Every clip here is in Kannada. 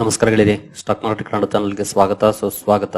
ನಮಸ್ಕಾರ ಗೆಳೆಯರಿ, ಸ್ಟಾಕ್ ಮಾರ್ಕೆಟ್ ಕನ್ನಡ ಚಾನಲ್ಗೆ ಸ್ವಾಗತ, ಸುಸ್ವಾಗತ.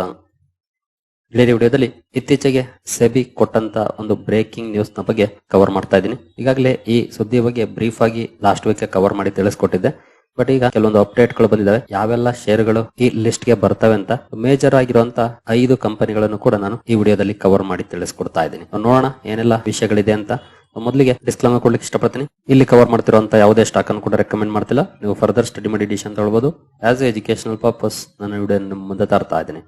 ಗೆಳೆಯರಿ, ವಿಡಿಯೋದಲ್ಲಿ ಇತ್ತೀಚೆಗೆ ಸೆಬಿ ಕೊಟ್ಟಂತ ಒಂದು ಬ್ರೇಕಿಂಗ್ ನ್ಯೂಸ್ನ ಬಗ್ಗೆ ಕವರ್ ಮಾಡ್ತಾ ಇದ್ದೀನಿ. ಈಗಾಗಲೇ ಈ ಸುದ್ದಿ ಬಗ್ಗೆ ಬ್ರೀಫ್ ಆಗಿ ಲಾಸ್ಟ್ ವೀಕ್ ಕವರ್ ಮಾಡಿ ತಿಳಿಸ್ಕೊಟ್ಟಿದ್ದೆ. ಬಟ್ ಈಗ ಕೆಲವೊಂದು ಅಪ್ಡೇಟ್ಗಳು ಬಂದಿದ್ದಾವೆ. ಯಾವೆಲ್ಲ ಷೇರುಗಳು ಈ ಲಿಸ್ಟ್ಗೆ ಬರ್ತವೆ ಅಂತ ಮೇಜರ್ ಆಗಿರುವಂತ ಐದು ಕಂಪನಿಗಳನ್ನು ಕೂಡ ನಾನು ಈ ವಿಡಿಯೋದಲ್ಲಿ ಕವರ್ ಮಾಡಿ ತಿಳಿಸ್ಕೊಡ್ತಾ ಇದ್ದೀನಿ. ನೋಡೋಣ ಏನೆಲ್ಲ ವಿಷಯಗಳಿದೆ ಅಂತ. ಮೊದಲಿಗೆ ಡಿಸ್ಕ್ಲೇಮರ್ ಕೊಡ್ಲಿಕ್ಕೆ ಇಷ್ಟಪಡ್ತೀನಿ. ಇಲ್ಲಿ ಕವರ್ ಮಾಡ್ತಿರುವಂತ ಯಾವುದೇ ಸ್ಟಾಕ್ ಅನ್ನು ಕೂಡ ರೆಕಮೆಂಡ್ ಮಾಡ್ತಿಲ್ಲ. ನೀವು ಫರ್ದರ್ ಸ್ಟಡಿ ಮಾಡಿ ಡಿಶ್ ಅಂತ ಹೇಳ್ಬೋದು ಆಸ್ ಎಜುಕೇಶನಲ್ ಪರ್ಪಸ್ ನಾನು ವಿಡಿಯೋ ಮುಂದೆ ತರ್ತಾ ಇದ್ದೀನಿ.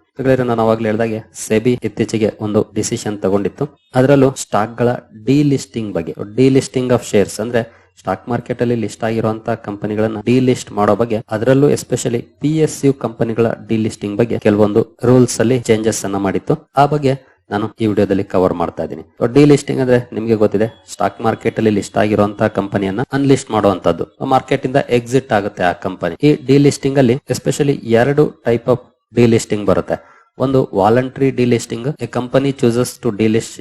ನಾನು ಅವಾಗಲೇ ಹೇಳಿದಾಗೆ ಸೆಬಿ ಇತ್ತೀಚೆಗೆ ಒಂದು ಡಿಸಿಷನ್ ತಗೊಂಡಿತ್ತು. ಅದರಲ್ಲೂ ಸ್ಟಾಕ್ಗಳ ಡಿಲಿಸ್ಟಿಂಗ್ ಬಗ್ಗೆ ಡಿಲಿಸ್ಟಿಂಗ್ ಆಫ್ ಶೇರ್ಸ್ ಅಂದ್ರೆ ಸ್ಟಾಕ್ ಮಾರ್ಕೆಟ್ ಅಲ್ಲಿ ಲಿಸ್ಟ್ ಆಗಿರುವಂತಹ ಕಂಪನಿಗಳನ್ನ ಡಿಲಿಸ್ಟ್ ಮಾಡೋ ಬಗ್ಗೆ, ಅದರಲ್ಲೂ ಎಸ್ಪೆಷಲಿ ಪಿ ಎಸ್ ಯು ಕಂಪನಿಗಳ ಡಿ ಲಿಸ್ಟಿಂಗ್ ಬಗ್ಗೆ ಕೆಲವೊಂದು ರೂಲ್ಸ್ ಅಲ್ಲಿ ಚೇಂಜಸ್ ಅನ್ನ ಮಾಡಿತ್ತು. ಆ ಬಗ್ಗೆ ನಾನು ಈ ವಿಡಿಯೋದಲ್ಲಿ ಕವರ್ ಮಾಡ್ತಾ ಇದ್ದೀನಿ. ಡಿ ಲಿಸ್ಟಿಂಗ್ ಅಂದ್ರೆ ನಿಮಗೆ ಗೊತ್ತಿದೆ ಸ್ಟಾಕ್ ಮಾರ್ಕೆಟ್ ಅಲ್ಲಿ ಲಿಸ್ಟ್ ಆಗಿರುವಂತಹ ಕಂಪನಿಯನ್ನ ಅನ್ಲಿಸ್ಟ್ ಮಾಡುವಂತದ್ದು ಮಾರ್ಕೆಟ್ ಇಂದ ಎಕ್ಸಿಟ್ ಆಗುತ್ತೆ ಆ ಕಂಪನಿ. ಈ ಡಿ ಲಿಸ್ಟಿಂಗ್ ಅಲ್ಲಿ ಎಸ್ಪೆಷಲಿ ಎರಡು ಟೈಪ್ ಆಫ್ ಡಿ ಲಿಸ್ಟಿಂಗ್ ಬರುತ್ತೆ. ಒಂದು voluntary delisting a company chooses to delist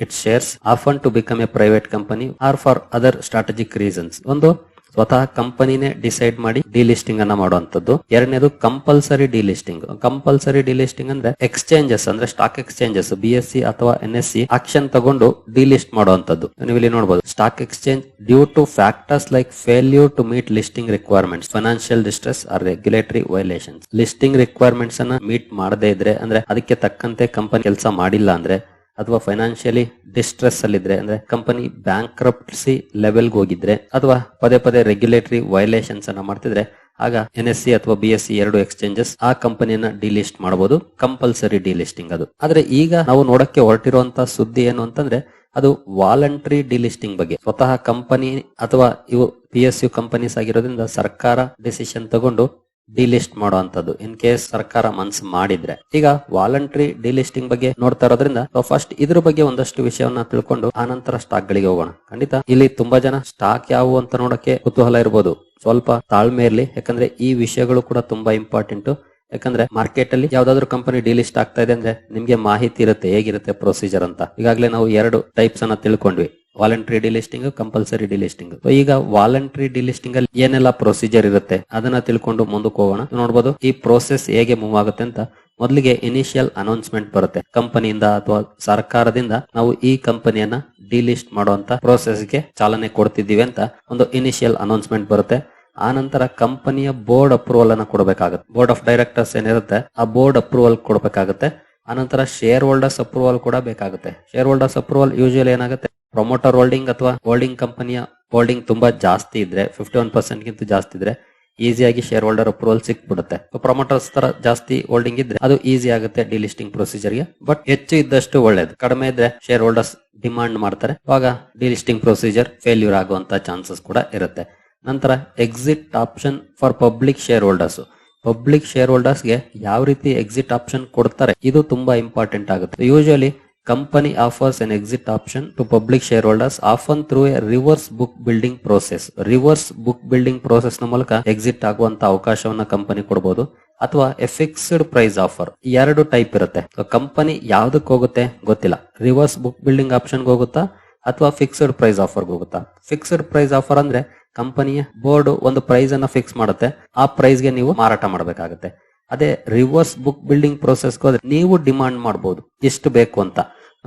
it shares often to become a private company or for other strategic reasons ಒಂದು ಸ್ವತಃ ಕಂಪನಿನೇ ಡಿಸೈಡ್ ಮಾಡಿ ಡಿಲಿಸ್ಟಿಂಗ್ ಅನ್ನ ಮಾಡುವಂತದ್ದು ಎರಡನೇದು ಕಂಪಲ್ಸರಿ ಡಿಲಿಸ್ಟಿಂಗ್. ಕಂಪಲ್ಸರಿ ಡಿಲಿಸ್ಟಿಂಗ್ ಅಂದ್ರೆ ಎಕ್ಸ್ಚೇಂಜಸ್, ಅಂದ್ರೆ stock exchanges B S E ಅಥವಾ ಎನ್ ಎಸ್ ಸಿ ಆಕ್ಷನ್ ತಗೊಂಡು ಡಿಲಿಸ್ಟ್ ಮಾಡುವಂತದ್ದು ನೀವು ಇಲ್ಲಿ ನೋಡಬಹುದು stock exchange due to factors like failure to meet listing requirements financial distress or regulatory violations listing requirements ಅನ್ನ ಮೀಟ್ ಮಾಡದೇ ಇದ್ರೆ, ಅಂದ್ರೆ ಅದಕ್ಕೆ ತಕ್ಕಂತೆ ಕಂಪನಿ ಕೆಲಸ ಮಾಡಿಲ್ಲ ಅಂದ್ರೆ ಅಥವಾ ಫೈನಾನ್ಷಿಯಲಿ ಡಿಸ್ಟ್ರೆಸ್ ಅಲ್ಲಿದ್ರೆ, ಅಂದ್ರೆ ಕಂಪನಿ ಬ್ಯಾಂಕ್ ಕ್ರಪ್ಸಿ ಲೆವೆಲ್ಗೆ ಹೋಗಿದ್ರೆ, ಅಥವಾ ಪದೇ ಪದೇ ರೆಗ್ಯುಲೇಟರಿ ವೈಲೇಷನ್ಸ್ ಅನ್ನ ಮಾಡ್ತಿದ್ರೆ, ಆಗ ಎನ್ ಎಸ್ ಸಿ ಅಥವಾ ಬಿ ಎಸ್ ಸಿ ಎರಡು ಎಕ್ಸ್ಚೇಂಜಸ್ ಆ ಕಂಪನಿಯನ್ನ ಡಿಲಿಸ್ಟ್ ಮಾಡಬಹುದು ಕಂಪಲ್ಸರಿ ಡಿಲಿಸ್ಟಿಂಗ್ ಅದು. ಆದ್ರೆ ಈಗ ನಾವು ನೋಡಕ್ಕೆ ಹೊರಟಿರುವಂತಹ ಸುದ್ದಿ ಏನು ಅಂತಂದ್ರೆ, ಅದು ವಾಲಂಟ್ರಿ ಡಿಲಿಸ್ಟಿಂಗ್ ಬಗ್ಗೆ. ಸ್ವತಃ ಕಂಪನಿ ಅಥವಾ ಇವು ಪಿ ಎಸ್ ಯು ಕಂಪನೀಸ್ ಆಗಿರೋದ್ರಿಂದ ಸರ್ಕಾರ ಡಿಸಿಷನ್ ತಗೊಂಡು ಡಿಲಿಸ್ಟ್ ಮಾಡುವಂತದ್ದು ಇನ್ ಕೇಸ್ ಸರ್ಕಾರ ಮನ್ಸು ಮಾಡಿದ್ರೆ. ಈಗ ವಾಲಂಟ್ರಿ ಡಿಲಿಸ್ಟಿಂಗ್ ಬಗ್ಗೆ ನೋಡ್ತಾ ಇರೋದ್ರಿಂದ ಫಸ್ಟ್ ಇದ್ರ ಬಗ್ಗೆ ಒಂದಷ್ಟು ವಿಷಯವನ್ನ ತಿಳ್ಕೊಂಡು ಆನಂತರ ಸ್ಟಾಕ್ ಗಳಿಗೆ ಹೋಗೋಣ. ಖಂಡಿತ ಇಲ್ಲಿ ತುಂಬಾ ಜನ ಸ್ಟಾಕ್ ಯಾವುವು ಅಂತ ನೋಡಕ್ಕೆ ಕುತೂಹಲ ಇರಬಹುದು ಸ್ವಲ್ಪ ತಾಳ್ಮೆ ಇರಲಿ. ಯಾಕಂದ್ರೆ ಈ ವಿಷಯಗಳು ಕೂಡ ತುಂಬಾ ಇಂಪಾರ್ಟೆಂಟ್ ಯಾಕಂದ್ರೆ ಮಾರ್ಕೆಟ್ ಅಲ್ಲಿ ಯಾವ್ದಾದ್ರು ಕಂಪನಿ ಡಿಲಿಸ್ಟ್ ಆಗ್ತಾ ಇದೆ ಅಂದ್ರೆ ನಿಮ್ಗೆ ಮಾಹಿತಿ ಇರುತ್ತೆ, ಹೇಗಿರುತ್ತೆ ಪ್ರೊಸೀಜರ್ ಅಂತ. ಈಗಾಗಲೇ ನಾವು ಎರಡು ಟೈಪ್ಸ್ ಅನ್ನ ತಿಳ್ಕೊಂಡ್ವಿ. ವಾಲಂಟ್ರಿ ಡಿಲಿಸ್ಟಿಂಗ್ ಕಂಪಲ್ಸರಿ ಡಿಲಿಸ್ಟಿಂಗ್ ಈಗ ವಾಲಂಟ್ರಿ ಡಿಲಿಸ್ಟಿಂಗ್ ಅಲ್ಲಿ ಏನೆಲ್ಲ ಪ್ರೊಸೀಜರ್ ಇರುತ್ತೆ, ಅದನ್ನ ತಿಳ್ಕೊಂಡು ಮುಂದಕ್ಕೆ ಹೋಗೋಣ. ನೋಡಬಹುದು ಈ ಪ್ರೋಸೆಸ್ ಹೇಗೆ ಮೂವ್ ಆಗುತ್ತೆ ಅಂತ ಮೊದಲಿಗೆ ಇನಿಷಿಯಲ್ ಅನೌನ್ಸ್ಮೆಂಟ್ ಬರುತ್ತೆ. ಕಂಪನಿಯಿಂದ ಅಥವಾ ಸರ್ಕಾರದಿಂದ ನಾವು ಈ ಕಂಪನಿಯನ್ನ ಡಿಲಿಸ್ಟ್ ಮಾಡುವಂತ ಪ್ರೊಸೆಸ್ಗೆ ಚಾಲನೆ ಕೊಡ್ತಿದ್ದೀವಿ ಅಂತ ಒಂದು ಇನಿಷಿಯಲ್ ಅನೌನ್ಸ್ಮೆಂಟ್ ಬರುತ್ತೆ. ಆ ನಂತರ ಕಂಪನಿಯ ಬೋರ್ಡ್ ಅಪ್ರೂವಲ್ ಅನ್ನ ಕೊಡಬೇಕಾಗುತ್ತೆ. ಬೋರ್ಡ್ ಆಫ್ ಡೈರೆಕ್ಟರ್ಸ್ ಏನಿರುತ್ತೆ, ಆ ಬೋರ್ಡ್ ಅಪ್ರೂವಲ್ ಕೊಡಬೇಕಾಗುತ್ತೆ. ಆನಂತರ ಶೇರ್ ಹೋಲ್ಡರ್ಸ್ ಅಪ್ರೂವಲ್ ಕೂಡ ಬೇಕಾಗುತ್ತೆ. ಶೇರ್ ಹೋಲ್ಡರ್ಸ್ ಅಪ್ರೂವಲ್ ಯೂಶುವಲ್ ಏನಾಗುತ್ತೆ? ಪ್ರೊಮೋಟರ್ ಹೋಲ್ಡಿಂಗ್ ಅಥವಾ ಹೋಲ್ಡಿಂಗ್ ಕಂಪನಿಯ ಹೋಲ್ಡಿಂಗ್ ತುಂಬಾ ಜಾಸ್ತಿ ಇದ್ರೆ ಫಿಫ್ಟಿ ಒನ್ ಪರ್ಸೆಂಟ್ ಗಿಂತ ಜಾಸ್ತಿ ಇದ್ರೆ ಈಸಿಯಾಗಿ ಶೇರ್ ಹೋಲ್ಡರ್ ಅಪ್ರೂವಲ್ ಸಿಕ್ಬಿಡುತ್ತೆ. ಪ್ರೊಮೋಟರ್ಸ್ ತರ ಜಾಸ್ತಿ ಹೋಲ್ಡಿಂಗ್ ಇದ್ರೆ, ಅದು ಈಸಿ ಆಗುತ್ತೆ ಡಿಲಿಸ್ಟಿಂಗ್ ಪ್ರೊಸೀಜರ್ಗೆ. ಬಟ್ ಹೆಚ್ಚು ಇದ್ದಷ್ಟು ಒಳ್ಳೇದು. ಕಡಿಮೆ ಇದ್ರೆ ಶೇರ್ ಹೋಲ್ಡರ್ಸ್ ಡಿಮಾಂಡ್ ಮಾಡ್ತಾರೆ. ಅವಾಗ ಡಿಲಿಸ್ಟಿಂಗ್ ಪ್ರೊಸೀಜರ್ ಫೇಲ್ಯೂರ್ ಆಗುವಂತ ಚಾನ್ಸಸ್ ಕೂಡ ಇರುತ್ತೆ. ನಂತರ exit option for public share holders public share ಹೋಲ್ಡರ್ಸ್ಗೆ ಯಾವ ರೀತಿ ಎಕ್ಸಿಟ್ ಆಪ್ಷನ್ ಕೊಡ್ತಾರೆ, ಇದು ತುಂಬಾ ಇಂಪಾರ್ಟೆಂಟ್ ಆಗುತ್ತೆ. Usually offers an exit option to public shareholders often through a reverse book building process reverse book building ಪ್ರೋಸೆಸ್ನ ಮೂಲಕ ಎಕ್ಸಿಟ್ ಆಗುವಂತ ಅವಕಾಶವನ್ನ ಕಂಪನಿ ಕೊಡಬಹುದು ಅಥವಾ ಎ ಫಿಕ್ಸ್ಡ್ ಪ್ರೈಸ್ ಆಫರ್ ಎರಡು ಟೈಪ್ ಇರುತ್ತೆ. ಕಂಪನಿ ಯಾವ್ದಕ್ ಹೋಗುತ್ತೆ ಗೊತ್ತಿಲ್ಲ. ರಿವರ್ಸ್ ಬುಕ್ ಬಿಲ್ಡಿಂಗ್ ಆಪ್ಷನ್ ಹೋಗುತ್ತಾ, ಅಥವಾ ಫಿಕ್ಸ್ಡ್ ಪ್ರೈಸ್ ಆಫರ್ ಹೋಗುತ್ತಾ? ಫಿಕ್ಸ್ಡ್ ಪ್ರೈಸ್ ಆಫರ್ ಅಂದ್ರೆ ಕಂಪನಿಯ ಬೋರ್ಡ್ ಒಂದು ಪ್ರೈಸ್ ಅನ್ನ ಫಿಕ್ಸ್ ಮಾಡುತ್ತೆ. ಆ ಪ್ರೈಸ್ಗೆ ನೀವು ಮಾರಾಟ ಮಾಡಬೇಕಾಗುತ್ತೆ. ಅದೇ ರಿವರ್ಸ್ ಬುಕ್ ಬಿಲ್ಡಿಂಗ್ ಪ್ರೋಸೆಸ್ ಹೋದ್ರೆ ನೀವು ಡಿಮಾಂಡ್ ಮಾಡಬಹುದು ಎಷ್ಟು ಬೇಕು ಅಂತ.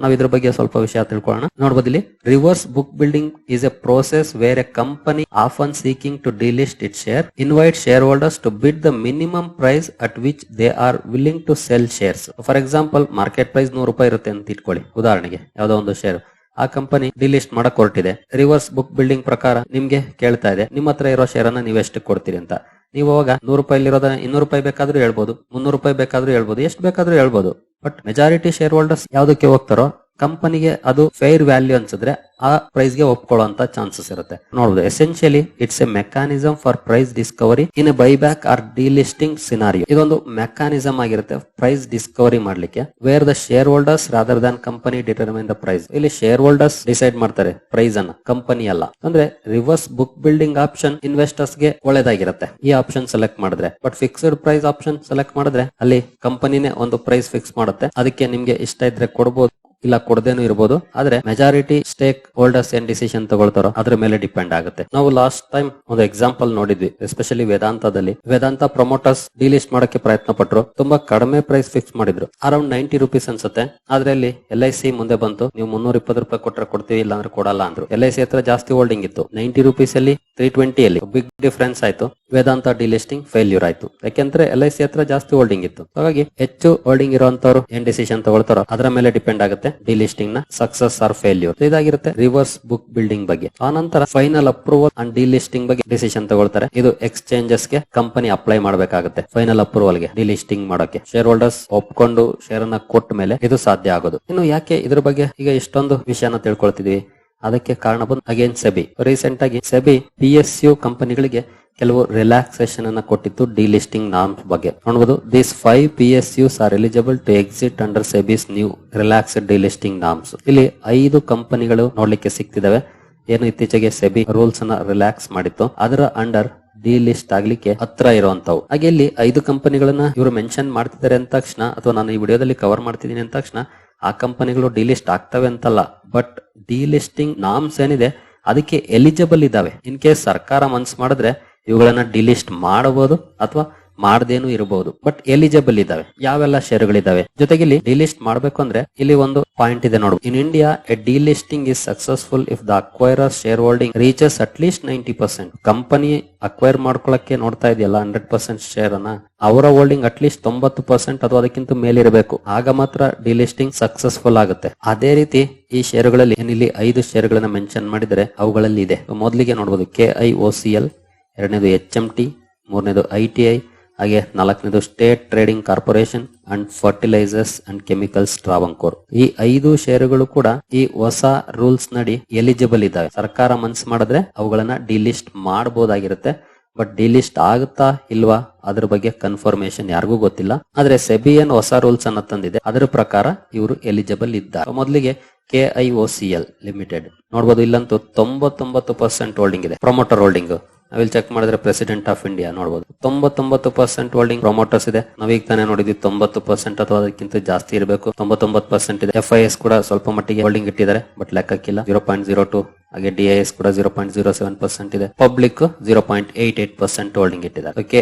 ನಾವು ಇದ್ರ ಬಗ್ಗೆ ಸ್ವಲ್ಪ ವಿಷಯ ತಿಳ್ಕೊಳ್ಳೋಣ. ಇಲ್ಲಿ reverse book building is a process where a company often seeking to delist it share invite shareholders to bid the minimum price at which they are willing to sell shares for example market price ನೂರು ರೂಪಾಯಿ ಇರುತ್ತೆ ಅಂತ ಇಟ್ಕೊಳ್ಳಿ. ಉದಾಹರಣೆಗೆ, ಯಾವ್ದೋ ಒಂದು ಶೇರ್ ಆ ಕಂಪನಿ ಡಿಲಿಸ್ಟ್ ಮಾಡಕ್ ಹೊರಟಿದೆ. ರಿವರ್ಸ್ ಬುಕ್ ಬಿಲ್ಡಿಂಗ್ ಪ್ರಕಾರ ನಿಮ್ಗೆ ಕೇಳ್ತಾ ಇದೆ, ನಿಮ್ಮ ಹತ್ರ ಇರೋ ಶೇರ್ ಅನ್ನ ನೀವು ಎಷ್ಟು ಕೊಡ್ತೀರಿ ಅಂತ. ನೀವು ಅವಾಗ ನೂರು ರೂಪಾಯಿ ಇರೋದ ಇನ್ನೂರು ರೂಪಾಯಿ ಬೇಕಾದ್ರೂ ಹೇಳ್ಬೋದು, ಮುನ್ನೂರು ರೂಪಾಯಿ ಬೇಕಾದ್ರೂ ಹೇಳ್ಬೋದು, ಎಷ್ಟು ಬೇಕಾದ್ರೂ ಹೇಳ್ಬೋದು. ಬಟ್ ಮೆಜಾರಿಟಿ ಶೇರ್ ಹೋಲ್ಡರ್ಸ್ ಯಾವ್ದಕ್ಕೆ ಹೋಗ್ತಾರೋ ಕಂಪನಿಗೆ ಅದು ಫೇರ್ ವ್ಯಾಲ್ಯೂ ಅನ್ಸಿದ್ರೆ ಆ ಪ್ರೈಸ್ಗೆ ಒಪ್ಕೊಳ್ಳುವಂತ ಚಾನ್ಸಸ್ ಇರುತ್ತೆ. ನೋಡಬಹುದು essentially it's a mechanism for price discovery in a buyback or delisting scenario ಇದೊಂದು ಮೆಕ್ಯಾನಿಸಮ್ ಆಗಿರುತ್ತೆ ಪ್ರೈಸ್ ಡಿಸ್ಕವರಿ ಮಾಡ್ಲಿಕ್ಕೆ where the shareholders rather than company determine the price ಇಲ್ಲಿ ಶೇರ್ ಹೋಲ್ಡರ್ಸ್ ಡಿಸೈಡ್ ಮಾಡ್ತಾರೆ ಪ್ರೈಸ್ ಅನ್ನ ಕಂಪನಿ ಅಲ್ಲ. ಅಂದ್ರೆ ರಿವರ್ಸ್ ಬುಕ್ ಬಿಲ್ಡಿಂಗ್ ಆಪ್ಷನ್ ಇನ್ವೆಸ್ಟರ್ಸ್ಗೆ ಒಳ್ಳೇದಾಗಿರುತ್ತೆ. ಈ ಆಪ್ಷನ್ ಸೆಲೆಕ್ಟ್ ಮಾಡಿದ್ರೆ but fixed price option select ಮಾಡಿದ್ರೆ, ಅಲ್ಲಿ ಕಂಪನಿನೇ ಒಂದು ಪ್ರೈಸ್ ಫಿಕ್ಸ್ ಮಾಡುತ್ತೆ. ಅದಕ್ಕೆ ನಿಮ್ಗೆ ಇಷ್ಟ ಇದ್ರೆ ಕೊಡಬಹುದು ಇಲ್ಲ ಕೊಡದೇನು ಇರಬಹುದು ಆದ್ರೆ ಮೆಜಾರಿಟಿ ಸ್ಟೇಕ್ ಹೋಲ್ಡರ್ಸ್ ಏನ್ ಡಿಸಿಷನ್ ತಗೊಳ್ತಾರೋ ಅದ್ರ ಮೇಲೆ ಡಿಪೆಂಡ್ ಆಗುತ್ತೆ. ನಾವು ಲಾಸ್ಟ್ ಟೈಮ್ ಒಂದು ಎಕ್ಸಾಂಪಲ್ ನೋಡಿದ್ವಿ ಎಸ್ಪೆಷಲಿ ವೇದಾಂತದಲ್ಲಿ. ವೇದಾಂತ ಪ್ರಮೋಟರ್ಸ್ ಡಿಲಿಸ್ಟ್ ಮಾಡಕ್ಕೆ ಪ್ರಯತ್ನ ಪಟ್ರು ತುಂಬಾ ಕಡಿಮೆ ಪ್ರೈಸ್ ಫಿಕ್ಸ್ ಮಾಡಿದ್ರು. ಅರೌಂಡ್ ನೈಂಟಿ ರುಪೀಸ್ ಅನ್ಸುತ್ತೆ, ಆದ್ರೆ ಅಲ್ಲಿ ಎಲ್ ಐ ಸಿ ಮುಂದೆ ಬಂತು, ನೀವು ಮುನ್ನೂರ ಇಪ್ಪತ್ತು ರೂಪಾಯಿ ಕೊಟ್ಟರೆ ಕೊಡ್ತೀವಿ ಇಲ್ಲ ಅಂದ್ರೆ ಕೊಡಲ್ಲ ಅಂದ್ರು. ಎಲ್ ಐ ಸಿ ಹತ್ರ ಜಾಸ್ತಿ ಹೋಲ್ಡಿಂಗ್ ಇತ್ತು ನೈಂಟಿ ರುಪೀಸ್ ಅಲ್ಲಿ ತ್ರೀ ಟ್ವೆಂಟಿ ಅಲ್ಲಿ ಬಿಗ್ ಡಿಫರೆನ್ಸ್ ಆಯ್ತು. ವೇದಾಂತ ಡಿಲಿಸ್ಟಿಂಗ್ ಫೇಲ್ಯೂರ್ ಆಯ್ತು. ಯಾಕೆಂದ್ರೆ ಎಲ್ ಐ ಸಿ ಹತ್ರ ಜಾಸ್ತಿ ಹೋಲ್ಡಿಂಗ್ ಇತ್ತು. ಹಾಗಾಗಿ ಹೆಚ್ಚು ಹೋಲ್ಡಿಂಗ್ ಇರುವಂತವ್ರು ಏನ್ ಡಿಸಿಷನ್ ತಗೊಳ್ತಾರೋ ಅದರ ಮೇಲೆ ಡಿಪೆಂಡ್ ಆಗುತ್ತೆ. ಡಿಲಿಸ್ಟಿಂಗ್ನ ಸಕ್ಸಸ್ ಆರ್ ಫೇಲ್ಯೂರ್ ಇದಾಗಿರುತ್ತೆ ರಿವರ್ಸ್ ಬುಕ್ ಬಿಲ್ಡಿಂಗ್ ಬಗ್ಗೆ. ಆ ನಂತರ ಫೈನಲ್ ಅಪ್ರೂವಲ್ ಅಂಡ್ ಡಿಲಿಸ್ಟಿಂಗ್ ಬಗ್ಗೆ ಡಿಸಿಷನ್ ತಗೊಳ್ತಾರೆ. ಇದು ಎಕ್ಸ್ಚೇಂಜಸ್ಗೆ ಕಂಪನಿ ಅಪ್ಲೈ ಮಾಡಬೇಕಾಗುತ್ತೆ. ಫೈನಲ್ ಅಪ್ರೂವಲ್ಗೆ ಡಿಲಿಸ್ಟಿಂಗ್ ಮಾಡೋಕೆ ಶೇರ್ ಹೋಲ್ಡರ್ಸ್ ಒಪ್ಕೊಂಡು ಶೇರ್ ಅನ್ನ ಕೊಟ್ಟ ಮೇಲೆ ಇದು ಸಾಧ್ಯ ಆಗೋದು. ಇನ್ನು ಯಾಕೆ ಇದ್ರ ಬಗ್ಗೆ ಈಗ ಇಷ್ಟೊಂದು ವಿಷಯನ ತಿಳ್ಕೊಳ್ತಿದೀವಿ. ಅದಕ್ಕೆ ಕಾರಣ ಬಂದು ಅಗೇನ್ ಸೆಬಿ ರೀಸೆಂಟ್ ಆಗಿ ಸೆಬಿ ಪಿ ಎಸ್ ಯು ಕಂಪನಿಗಳಿಗೆ ಕೆಲವು ರಿಲ್ಯಾಕ್ಸೇಷನ್ ಅನ್ನ ಕೊಟ್ಟಿತ್ತು ಡಿಲಿಸ್ಟಿಂಗ್ ನಾರ್ಮ್ಸ್ ಬಗ್ಗೆ. ನೋಡಬಹುದು this five P S Us are eligible to exit under SEBI's new relaxed delisting norms ಇಲ್ಲಿ ಐದು ಕಂಪನಿಗಳು ನೋಡ್ಲಿಕ್ಕೆ ಸಿಕ್ತಿದಾವೆ. ಏನು ಇತ್ತೀಚೆಗೆ ಸೆಬಿ ರೂಲ್ಸ್ ಅನ್ನ ರಿಲ್ಯಾಕ್ಸ್ ಮಾಡಿತ್ತು. ಅದರ ಅಂಡರ್ ಡಿ ಲಿಸ್ಟ್ ಆಗ್ಲಿಕ್ಕೆ ಹತ್ರ ಇರುವಂತವು ಹಾಗೆ ಇಲ್ಲಿ ಐದು ಕಂಪನಿಗಳನ್ನ ಇವರು ಮೆನ್ಷನ್ ಮಾಡ್ತಿದ್ದಾರೆ ಅಂದ ತಕ್ಷಣ, ಅಥವಾ ನಾನು ಈ ವಿಡಿಯೋದಲ್ಲಿ ಕವರ್ ಮಾಡ್ತಿದ್ದೀನಿ ಅಂದ ತಕ್ಷಣ, ಆ ಕಂಪನಿಗಳು ಡಿಲಿಸ್ಟ್ ಆಗ್ತವೆ ಅಂತಲ್ಲ. ಬಟ್ ಡಿಲಿಸ್ಟಿಂಗ್ ನಾಮ್ಸ್ ಏನಿದೆ, ಅದಕ್ಕೆ ಎಲಿಜಿಬಲ್ ಇದಾವೆ ಇನ್ ಕೇಸ್ ಸರ್ಕಾರ ಮನ್ಸ್ ಮಾಡಿದ್ರೆ ಇವುಗಳನ್ನ ಡಿಲಿಸ್ಟ್ ಮಾಡಬಹುದು ಅಥವಾ ಮಾಡದೇನು ಇರಬಹುದು. ಬಟ್ ಎಲಿಜಿಬಲ್ ಇದಾವೆ ಯಾವೆಲ್ಲ ಷೇರುಗಳಿದಾವೆ ಜೊತೆಗೆ ಇಲ್ಲಿ ಡಿಲಿಸ್ಟ್ ಮಾಡಬೇಕು ಅಂದ್ರೆ ಇಲ್ಲಿ ಒಂದು ಪಾಯಿಂಟ್ ಇದೆ ನೋಡು. In India a delisting is successful if the acquire shareholding reaches at least ninety percent company acquire ಮಾಡ್ಕೊಳಕ್ಕೆ ನೋಡ್ತಾ ಇದೆಯಲ್ಲ ಹಂಡ್ರೆಡ್ ಪರ್ಸೆಂಟ್ ಶೇರ್ ಅನ್ನ? ಅವರ ಹೋಲ್ಡಿಂಗ್ ಅಟ್ ಲೀಸ್ಟ್ ತೊಂಬತ್ತು ಪರ್ಸೆಂಟ್ ಅಥವಾ ಅದಕ್ಕಿಂತ ಮೇಲಿರಬೇಕು. ಆಗ ಮಾತ್ರ ಡಿಲಿಸ್ಟಿಂಗ್ ಸಕ್ಸಸ್ಫುಲ್ ಆಗುತ್ತೆ. ಅದೇ ರೀತಿ ಈ ಶೇರ್ಗಳಲ್ಲಿ ಏನಿಲ್ಲಿ ಐದು ಶೇರ್ಗಳನ್ನ ಮೆನ್ಷನ್ ಮಾಡಿದರೆ ಅವುಗಳಲ್ಲಿ ಇದೆ. ಮೊದಲಿಗೆ ನೋಡಬಹುದು K I O C L ಎರಡನೇದು ಎಚ್ ಎಂ ಟಿ ಮೂರನೇದು ಐ ಟಿ ಐ ಹಾಗೆ ನಾಲ್ಕನೇದು state trading corporation and fertilisers and chemicals Travancore ಈ ಐದು ಷೇರುಗಳು ಕೂಡ ಈ ಹೊಸ ರೂಲ್ಸ್ ನಡಿ ಎಲಿಜಿಬಲ್ ಇದ್ದಾವೆ ಸರ್ಕಾರ ಮನ್ಸ್ ಮಾಡಿದ್ರೆ ಅವುಗಳನ್ನ ಡಿಲಿಸ್ಟ್ ಮಾಡಬಹುದಾಗಿರುತ್ತೆ ಬಟ್ ಡಿಲಿಸ್ಟ್ ಆಗುತ್ತಾ ಇಲ್ವಾ ಅದ್ರ ಬಗ್ಗೆ ಕನ್ಫರ್ಮೇಶನ್ ಯಾರಿಗೂ ಗೊತ್ತಿಲ್ಲ. ಆದ್ರೆ ಸೆಬಿ ಏನ್ ಹೊಸ ರೂಲ್ಸ್ ಅನ್ನ ತಂದಿದೆ. ಅದರ ಪ್ರಕಾರ ಇವರು ಎಲಿಜಿಬಲ್ ಇದ್ದಾರೆ. ಮೊದಲಿಗೆ K I O C L limited ನೋಡಬಹುದು ಇಲ್ಲಂತೂ ತೊಂಬತ್ತೊಂಬತ್ತು ಪರ್ಸೆಂಟ್ ಹೋಲ್ಡಿಂಗ್ ಇದೆ. ಪ್ರೊಮೋಟರ್ ಹೋಲ್ಡಿಂಗ್ ನಾವಿಲ್ಲಿ ಚೆಕ್ ಮಾಡಿದ್ರೆ ಪ್ರೆಸಿಡೆಂಟ್ ಆಫ್ ಇಂಡಿಯಾ ನೋಡಬಹುದು ತೊಂಬತ್ತೊಂಬತ್ತು ಪರ್ಸೆಂಟ್ ಹೋಲ್ಡಿಂಗ್ ಪ್ರೊಮೋಟರ್ಸ್ ಇದೆ. ನಾವೀಗ ತಾನೇ ನೋಡಿದ್ವಿ ತೊಂಬತ್ತು ಪರ್ಸೆಂಟ್ ಅಥವಾ ಅದಕ್ಕಿಂತ ಜಾಸ್ತಿ ಇರಬೇಕು. ತೊಂಬತ್ತೊಂಬತ್ತು ಪರ್ಸೆಂಟ್ ಇದೆ. ಎಫ್ ಐ ಎಸ್ ಕೂಡ ಸ್ವಲ್ಪ ಮಟ್ಟಿಗೆ ಹೋಲ್ಡಿಂಗ್ ಇಟ್ಟಿದ್ದಾರೆ ಬಟ್ ಲೆಕ್ಕಕ್ಕಿಲ್ಲ. ಜೀರೋ ಪಾಯಿಂಟ್ ಜೀರೋ ಟು ಹಾಗೆ ಡಿ ಐ ಎಸ್ ಕೂಡ zero point zero seven percent ಇದೆ. Public zero point eight eight percent holding ಇಟ್ಟಿದ್ದಾರೆ. ಓಕೆ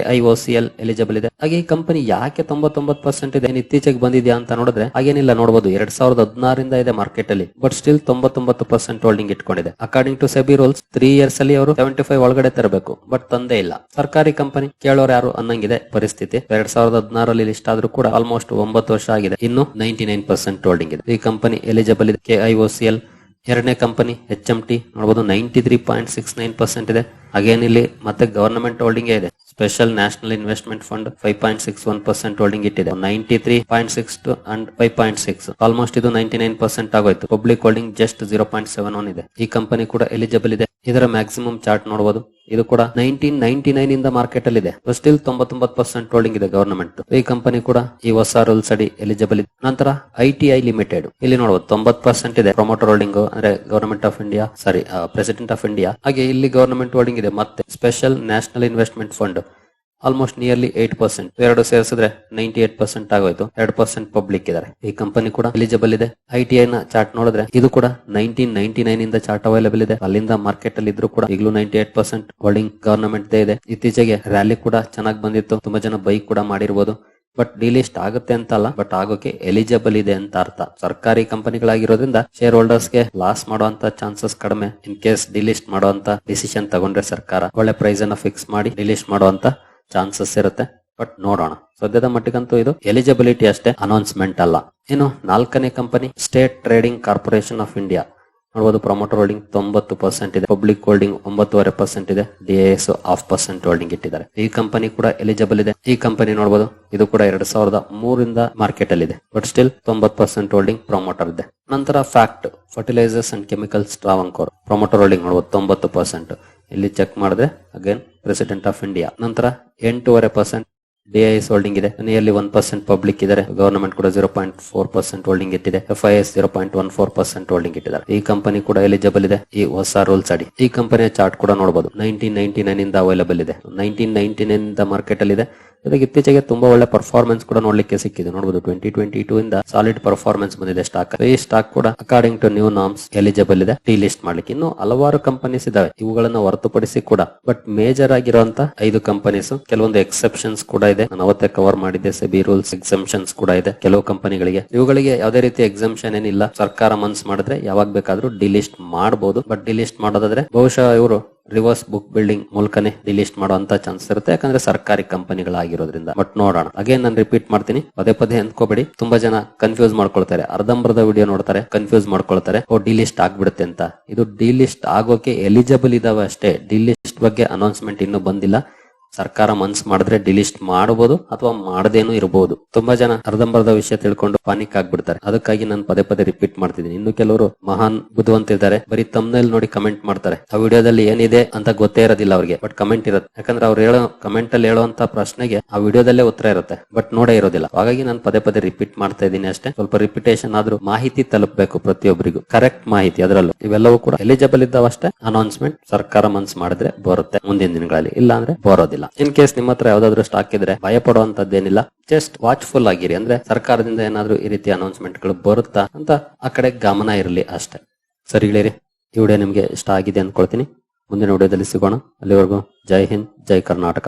ಎಲ್ ಎಲಿಜಿಬಲ್ ಇದೆ. ಹಾಗೆ ಈ ಕಂಪನಿ ಯಾಕೆ ತೊಂಬತ್ತೊಂಬತ್ತು ಪರ್ಸೆಂಟ್ ಇದೆ? ಇತ್ತೀಚೆಗೆ ಬಂದಿದ್ಯಾ ಅಂತ ನೋಡಿದ್ರೆ ಹಾಗೇನಿಲ್ಲ ನೋಡಬಹುದು ಎರಡ್ ಸಾವಿರದ ಹದಿನಾರಿಂದ ಇದೆ ಮಾರ್ಕೆಟ್ ಅಲ್ಲಿ ಬಟ್ ಸ್ಟಿಲ್ ತೊಂಬತ್ತೊಂಬತ್ತು percent holding ಇಟ್ಕೊಂಡಿದೆ. According to SEBI rules three years ಅಲ್ಲಿ ಅವರು ಸೆವೆಂಟಿ ಫೈವ್ ಒಳಗಡೆ ತರಬೇಕು ಬಟ್ ತಂದೆ ಇಲ್ಲ. ಸರ್ಕಾರಿ ಕಂಪನಿ ಕೇಳೋರು ಯಾರು ಅನ್ನಂಗಿದೆ ಪರಿಸ್ಥಿತಿ. ಎರಡ್ ಸಾವಿರದ ಹದಿನಾರಲ್ಲಿ ಲಿಸ್ಟ್ ಆದ್ರೂ ಕೂಡ ಆಲ್ಮೋಸ್ಟ್ ಒಂಬತ್ತು ವರ್ಷ ಆಗಿದೆ. ಇನ್ನು ನೈಂಟಿ ನೈನ್ ಪರ್ಸೆಂಟ್ ಹೋಲ್ಡಿಂಗ್ ಇದೆ. ಈ ಕಂಪನಿ ಎಲಿಜಿಬಲ್ ಇದೆ. K I O C L ಎರಡನೇ ಕಂಪನಿ ಎಚ್ ಎಂ ಟಿ ನೋಡಬಹುದು ninety three point six nine percent ಇದೆ. ಅಗೇನ್ ಇಲ್ಲಿ ಮತ್ತೆ ಗವರ್ನಮೆಂಟ್ ಹೋಲ್ಡಿಂಗ್ ಇದೆ. Special national investment fund five point six one percent holding ಇಟ್ಟಿದೆ. Ninety three point six two and five point six almost ಇದು ನೈಂಟಿ ನೈನ್ ಪರ್ಸೆಂಟ್ ಆಗೋಯ್ತು. Public holding just zero point seven one ಇದೆ. ಈ ಕಂಪನಿ ಕೂಡ ಎಲಿಜಿಬಲ್ ಇದೆ. ಇದರ ಮ್ಯಾಕ್ಸಿಮಮ್ ಚಾರ್ಟ್ ನೋಡಬಹುದು ಇದು ಕೂಡ ನೈನ್ಟೀನ್ ನೈನ್ಟಿ ನೈನ್ ಇಂದ ಮಾರ್ಕೆಟ್ ಅಲ್ಲಿ ಇದೆ. ಸ್ಟಿಲ್ ತೊಂಬತ್ತೊಂಬತ್ತು ಪರ್ಸೆಂಟ್ ಹೋಲ್ಡಿಂಗ್ ಇದೆ ಗವರ್ನಮೆಂಟ್ ಈ ಕಂಪನಿ ಕೂಡ ಈ ಹೊಸ ರೂಲ್ಸ್ ಅಡಿ ಎಲಿಜಿಬಲ್ ಇದೆ. ನಂತರ ಐ ಟಿ ಐ ಲಿಮಿಟೆಡ್ ಇಲ್ಲಿ ನೋಡಬಹುದು ತೊಂಬತ್ ಪರ್ಸೆಂಟ್ ಇದೆ. ಪ್ರೊಮೋಟರ್ ಹೋಲ್ಡಿಂಗ್ ಅಂದ್ರೆ government of India sorry president of India ಹಾಗೆ ಇಲ್ಲಿ ಗವರ್ನಮೆಂಟ್ ಹೋಲ್ಡಿಂಗ್ ಇದೆ ಮತ್ತೆ special national investment fund almost nearly eight percent ಎರಡು ಸೇರಿಸಿದ್ರೆ ನೈಂಟಿ ಏಟ್ ಪರ್ಸೆಂಟ್ ಆಗೋಯ್ತು. ಎರಡು ಪರ್ಸೆಂಟ್ ಪಬ್ಲಿಕ್ ಇದಾರೆ ಈ ಕಂಪನಿ ಕೂಡ ಎಲಿಜಿಬಲ್ ಇದೆ. ಐ ನ ಚಾರ್ಟ್ ನೋಡಿದ್ರೆ ಇದು ಕೂಡ ನೈನ್ಟೀನ್ ನೈನ್ಟಿ ನೈನ್ ಇಂದ ಚಾರ್ಟ್ ಅವೈಲೇಬಲ್ ಇದೆ. ಅಲ್ಲಿಂದ ಮಾರ್ಕೆಟ್ ಅಲ್ಲಿ ಇದ್ರು ಕೂಡ ಈಗಲೂ ninety eight percent holding government ಇದೆ. ಇತ್ತೀಚೆಗೆ ರ್ಯಾಲಿ ಕೂಡ ಚೆನ್ನಾಗಿ ಬಂದಿತ್ತು. ತುಂಬಾ ಜನ ಬೈಕ್ ಕೂಡ ಮಾಡಿರ್ಬೋದು. ಬಟ್ ಡಿಲಿಸ್ಟ್ ಆಗುತ್ತೆ ಅಂತ ಅಲ್ಲ ಬಟ್ ಆಗೋಕೆ ಎಲಿಜಿಬಲ್ ಇದೆ ಅಂತ ಅರ್ಥ. ಸರ್ಕಾರಿ ಕಂಪನಿಗಳಾಗಿರೋದ್ರಿಂದ ಶೇರ್ ಹೋಲ್ಡರ್ಸ್ಗೆ ಲಾಸ್ ಮಾಡುವಂತ ಚಾನ್ಸಸ್ ಕಡಿಮೆ. ಇನ್ ಕೇಸ್ ಡಿಲಿಸ್ಟ್ ಮಾಡುವಂತ ಡಿಸಿಷನ್ ತಗೊಂಡ್ರೆ ಸರ್ಕಾರ ಒಳ್ಳೆ ಪ್ರೈಸ್ ಅನ್ನ ಫಿಕ್ಸ್ ಮಾಡಿ ಡಿಲಿಸ್ಟ್ ಮಾಡುವಂತ ಚಾನ್ಸಸ್ ಇರುತ್ತೆ. ಬಟ್ ನೋಡೋಣ. ಸದ್ಯದ ಮಟ್ಟಿಗಂತೂ ಇದು ಎಲಿಜಿಬಿಲಿಟಿ ಅಷ್ಟೇ ಅನೌನ್ಸ್ಮೆಂಟ್ ಅಲ್ಲ. ಇನ್ನು ನಾಲ್ಕನೇ company state trading corporation of India ನೋಡಬಹುದು ಪ್ರಮೋಟರ್ ಹೋಲ್ಡಿಂಗ್ ತೊಂಬತ್ತು ಪರ್ಸೆಂಟ್ ಇದೆ. ಪಬ್ಲಿಕ್ ಹೋಲ್ಡಿಂಗ್ ಒಂಬತ್ತುವರೆ ಪರ್ಸೆಂಟ್ ಇದೆ. ಡಿಎಸ್ ಹಾಫ್ ಪರ್ಸೆಂಟ್ ಹೋಲ್ಡಿಂಗ್ ಇಟ್ಟಿದ್ದಾರೆ. ಈ ಕಂಪನಿ ಕೂಡ ಎಲಿಜಿಬಲ್ ಇದೆ. ಈ ಕಂಪನಿ ನೋಡಬಹುದು ಇದು ಕೂಡ ಎರಡ್ ಸಾವಿರದ ಮೂರಿಂದ ಮಾರ್ಕೆಟ್ ಅಲ್ಲಿ ಇದೆ. ಬಟ್ ಸ್ಟಿಲ್ ತೊಂಬತ್ ಪರ್ಸೆಂಟ್ ಹೋಲ್ಡಿಂಗ್ ಪ್ರಮೋಟರ್ ಇದೆ. ನಂತರ FACT fertilisers and chemicals Travancore promoter holding ನೋಡಬಹುದು ತೊಂಬತ್ತು ಪರ್ಸೆಂಟ್ ಇಲ್ಲಿ ಚೆಕ್ ಮಾಡಿದ್ರೆ ಅಗೇನ್ ಪ್ರೆಸಿಡೆಂಟ್ ಆಫ್ ಇಂಡಿಯಾ ನಂತರ ಎಂಟೂವರೆ ಪರ್ಸೆಂಟ್ ಡಿಐಎಸ್ ಹೋಲ್ಡಿಂಗ್ ಇದೆ. ನಿಯರ್ಲಿ ಒನ್ ಪರ್ಸೆಂಟ್ ಪಬ್ಲಿಕ್ ಇದ್ದಾರೆ. ಗವರ್ನಮೆಂಟ್ ಕೂಡ zero point four percent holding ಇಟ್ಟಿದೆ. F I S zero point one four percent holding ಇಟ್ಟಿದ್ದಾರೆ. ಈ ಕಂಪನಿ ಕೂಡ ಎಲಿಜಿಬಲ್ ಇದೆ. ಈ ಹೊಸ ರೂಲ್ಸ್ ಅಡಿ. ಈ ಕಂಪನಿಯ ಚಾರ್ಟ್ ಕೂಡ ನೋಡಬಹುದು ನೈನ್ಟೀನ್ ನೈನ್ಟಿ ನೈನ್ ಇಂದ ಅವೈಲೇಬಲ್ ಇದೆ. ನೈನ್ಟೀನ್ ನೈನ್ಟಿ ನೈನ್ ಮಾರ್ಕೆಟ್ ಅಲ್ಲಿ ಇದೆ. ಜೊತೆಗೆ ಇತ್ತೀಚೆಗೆ ತುಂಬಾ ಒಳ್ಳೆ ಪರ್ಫಾರ್ಮೆನ್ಸ್ ಕೂಡ ನೋಡ್ಲಿಕ್ಕೆ ಸಿಕ್ಕಿದೆ. ನೋಡಬಹುದು ಟ್ವೆಂಟಿ ಟ್ವೆಂಟಿ ಟೂ ಇಂದ ಸಾಲಿಡ್ ಪರ್ಫಾರ್ಮೆನ್ಸ್ ಬಂದಿದೆ ಸ್ಟಾಕ್ ಈ ಸ್ಟಾಕ್ ಕೂಡ according to new norms eligible ಇದೆ. ಟಿ ಲಿಸ್ಟ್ ಮಾಡ್ಲಿಕ್ಕೆ. ಇನ್ನು ಹಲವಾರು ಕಂಪನೀಸ್ ಇದಾವೆ ಇವುಗಳನ್ನ ಹೊರತುಪಡಿಸಿ ಕೂಡ ಬಟ್ ಮೇಜರ್ ಆಗಿರುವಂತ ಐದು ಕಂಪನೀಸ್ ಕೆಲವೊಂದು ಎಕ್ಸೆಪ್ಷನ್ಸ್ ಕೂಡ ಇದೆ. ನಾನು ಅವತ್ತೇ ಕವರ್ ಮಾಡಿದ್ದೆ ಸೆಬಿ ರೂಲ್ಸ್ ಎಕ್ಸೆಂಪ್ಷನ್ಸ್ ಕೂಡ ಇದೆ. ಕೆಲವು ಕಂಪನಿಗಳಿಗೆ ಇವುಗಳಿಗೆ ಯಾವುದೇ ರೀತಿ ಎಕ್ಸೆಂಪ್ಷನ್ ಏನಿಲ್ಲ. ಸರ್ಕಾರ ಮನ್ಸ್ ಮಾಡಿದ್ರೆ ಯಾವಾಗ ಬೇಕಾದ್ರೂ ಡಿಲಿಸ್ಟ್ ಮಾಡಬಹುದು ಬಟ್ ಡಿಲಿಸ್ಟ್ ಮಾಡೋದಾದ್ರೆ ಬಹುಶಃ ಇವರು ರಿವರ್ಸ್ ಬುಕ್ ಬಿಲ್ಡಿಂಗ್ ಮೂಲಕನೇ ಡಿಲಿಸ್ಟ್ ಮಾಡುವಂತ ಚಾನ್ಸ್ ಇರುತ್ತೆ. ಯಾಕಂದ್ರೆ ಸರ್ಕಾರಿ ಕಂಪನಿಗಳಾಗಿರೋದ್ರಿಂದ. ಬಟ್ ನೋಡೋಣ. ಅಗೇನ್ ನಾನು ರಿಪೀಟ್ ಮಾಡ್ತೀನಿ. ಪದೇ ಪದೇ ಅಂದ್ಕೋಬೇಡಿ. ತುಂಬಾ ಜನ ಕನ್ಫ್ಯೂಸ್ ಮಾಡ್ಕೊಳ್ತಾರೆ. ಅರ್ಧಂಬರ್ಧ ವಿಡಿಯೋ ನೋಡ್ತಾರೆ. ಕನ್ಫ್ಯೂಸ್ ಮಾಡ್ಕೊಳ್ತಾರೆ. ಓ ಡಿಲಿಸ್ಟ್ ಆಗ್ಬಿಡುತ್ತೆ ಅಂತ. ಇದು ಡಿಲಿಸ್ಟ್ ಆಗೋಕೆ ಎಲಿಜಿಬಲ್ ಇದಾವೆ ಅಷ್ಟೇ. ಡಿಲಿಸ್ಟ್ ಬಗ್ಗೆ ಅನೌನ್ಸ್ಮೆಂಟ್ ಇನ್ನೂ ಬಂದಿಲ್ಲ. ಸರ್ಕಾರ ಮನ್ಸ್ ಮಾಡಿದ್ರೆ ಡಿಲಿಸ್ಟ್ ಮಾಡಬಹುದು ಅಥವಾ ಮಾಡದೇನು ಇರಬಹುದು ತುಂಬಾ ಜನ ಅರ್ಧಂಬರ್ಧ ವಿಷಯ ತಿಳ್ಕೊಂಡು ಪಾನಿಕ್ ಆಗ್ಬಿಡ್ತಾರೆ. ಅದಕ್ಕಾಗಿ ನಾನು ಪದೇ ಪದೇ ರಿಪೀಟ್ ಮಾಡ್ತಿದ್ದೀನಿ. ಇನ್ನು ಕೆಲವರು ಮಹಾನ್ ಬುದ್ಧಿವಂತಿದ್ದಾರೆ ಬರೀ ತಮ್ನಲ್ಲಿ ನೋಡಿ ಕಮೆಂಟ್ ಮಾಡ್ತಾರೆ. ಆ ವಿಡಿಯೋದಲ್ಲಿ ಏನಿದೆ ಅಂತ ಗೊತ್ತೇ ಇರೋದಿಲ್ಲ ಅವ್ರಿಗೆ. ಬಟ್ ಕಮೆಂಟ್ ಇರುತ್ತೆ. ಯಾಕಂದ್ರೆ ಅವ್ರು ಹೇಳೋ ಕಮೆಂಟ್ ಅಲ್ಲಿ ಹೇಳುವಂತ ಪ್ರಶ್ನೆಗೆ ಆ ವಿಡಿಯೋದಲ್ಲೇ ಉತ್ತರ ಇರುತ್ತೆ. ಬಟ್ ನೋಡೇ ಇರೋದಿಲ್ಲ. ಹಾಗಾಗಿ ನಾನು ಪದೇ ಪದೇ ರಿಪೀಟ್ ಮಾಡ್ತಾ ಇದ್ದೀನಿ ಅಷ್ಟೇ. ಸ್ವಲ್ಪ ರಿಪಿಟೇಷನ್ ಆದ್ರೂ ಮಾಹಿತಿ ತಲುಪಬೇಕು ಪ್ರತಿಯೊಬ್ಬರಿಗೂ ಕರೆಕ್ಟ್ ಮಾಹಿತಿ ಅದರಲ್ಲೂ. ಇವೆಲ್ಲವೂ ಕೂಡ ಎಲಿಜಿಬಲ್ ಇದ್ದಾವಷ್ಟೇ. ಅನೌನ್ಸ್ಮೆಂಟ್ ಸರ್ಕಾರ ಮನ್ಸ್ ಮಾಡಿದ್ರೆ ಬರುತ್ತೆ ಮುಂದಿನ ದಿನಗಳಲ್ಲಿ. ಇಲ್ಲ ಅಂದ್ರೆ ಬರೋದಿಲ್ಲ. ಇನ್ ಕೇಸ್ ನಿಮ್ಮ ಹತ್ರ ಯಾವ್ದಾದ್ರು ಸ್ಟಾಕ್ ಇದ್ರೆ ಭಯ ಪಡುವಂತದ್ದೇನಿಲ್ಲ. ಜಸ್ಟ್ ವಾಚ್ಫುಲ್ ಆಗಿರಿ. ಅಂದ್ರೆ ಸರ್ಕಾರದಿಂದ ಏನಾದ್ರೂ ಈ ರೀತಿ ಅನೌನ್ಸ್ಮೆಂಟ್ಗಳು ಬರುತ್ತಾ ಅಂತ ಆ ಕಡೆ ಗಮನ ಇರಲಿ ಅಷ್ಟೇ. ಸರಿ ಹೇಳಿರಿ ಈ ವಿಡಿಯೋ ನಿಮ್ಗೆ ಇಷ್ಟ ಆಗಿದೆ ಅನ್ಕೊಳ್ತೀನಿ. ಮುಂದಿನ ವಿಡಿಯೋದಲ್ಲಿ ಸಿಗೋಣ. ಅಲ್ಲಿವರೆಗೂ ಜೈ ಹಿಂದ್, ಜೈ ಕರ್ನಾಟಕ.